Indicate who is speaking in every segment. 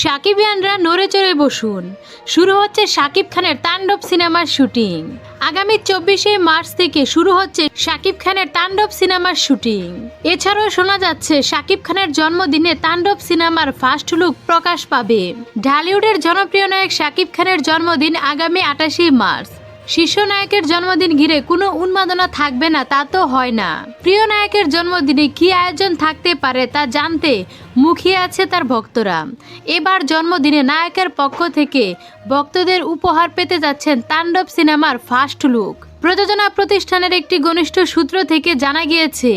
Speaker 1: সাকিবিয়ানরা নড়ে চড়ে বসুন। শুরু হচ্ছে সাকিব খানের তাণ্ডব সিনেমার শুটিং। আগামী চব্বিশে মার্চ থেকে শুরু হচ্ছে সাকিব খানের তাণ্ডব সিনেমার শুটিং। এছাড়াও শোনা যাচ্ছে, সাকিব খানের জন্মদিনে তাণ্ডব সিনেমার ফার্স্ট লুক প্রকাশ পাবে। ঢালিউডের জনপ্রিয় নায়ক সাকিব খানের জন্মদিন আগামী আটাশে মার্চ। শীর্ষ নায়কের জন্মদিন ঘিরে কোনো উন্মাদনা থাকবে না, তা তো হয় না। প্রিয় নায়কের জন্মদিনে কি আয়োজন থাকতে পারে তা জানতে মুখিয়ে আছে তার ভক্তরা। এবার জন্মদিনে নায়কের পক্ষ থেকে ভক্তদের উপহার পেতে যাচ্ছেন তাণ্ডব সিনেমার ফার্স্ট লুক। প্রযোজনা প্রতিষ্ঠানের একটি ঘনিষ্ঠ সূত্র থেকে জানা গিয়েছে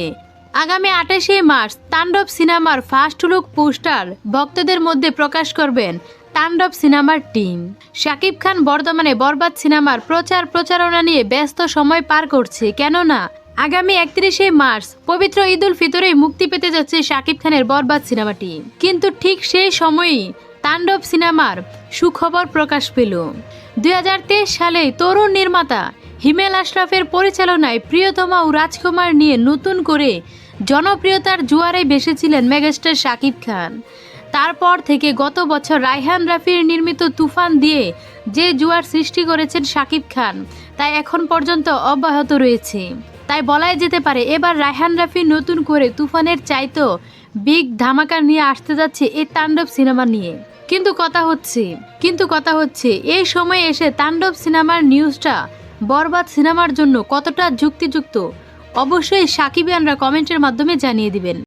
Speaker 1: আগামী আঠাশে মার্চ তাণ্ডব সিনেমার ফার্স্ট লুক পোস্টার ভক্তদের মধ্যে প্রকাশ করবেন তাণ্ডব সিনেমার টিম। শাকিব খান বর্তমানে বরবাদ সিনেমার প্রচার প্রচারণা নিয়ে ব্যস্ত সময় পার করছে, কেননা আগামী একত্রিশে মার্চ পবিত্র ঈদ উল ফিতরে মুক্তি পেতে যাচ্ছে শাকিব খানের বরবাদ সিনেমাটি কিন্তু ঠিক সেই সময়ই তাণ্ডব সিনেমার সুখবর প্রকাশ পেল। দুই হাজার তেইশ সালে তরুণ নির্মাতা হিমেল আশরাফের পরিচালনায় প্রিয়তমা ও রাজকুমার নিয়ে নতুন করে জনপ্রিয়তার জোয়ারে ভেসেছিলেন মেগাস্টার শাকিব খান। তারপর থেকে গত বছর রায়হান রাফির নির্মিত তুফান দিয়ে যে জুয়ার সৃষ্টি করেছেন শাকিব খান, তা এখন পর্যন্ত অব্যাহত রয়েছে। তাই বলাই যেতে পারে, এবার রায়হান রাফি নতুন করে তুফানের চাইতো বিগ ধামাকা নিয়ে আসতে যাচ্ছে এই তাণ্ডব সিনেমা নিয়ে। কিন্তু কথা হচ্ছে, কিন্তু কথা হচ্ছে, এই সময়ে এসে তাণ্ডব সিনেমার নিউজটা বরবাদ সিনেমার জন্য কতটা যুক্তিযুক্ত অবশ্যই সাকিবিয়ানরা কমেন্টের মাধ্যমে জানিয়ে দিবেন।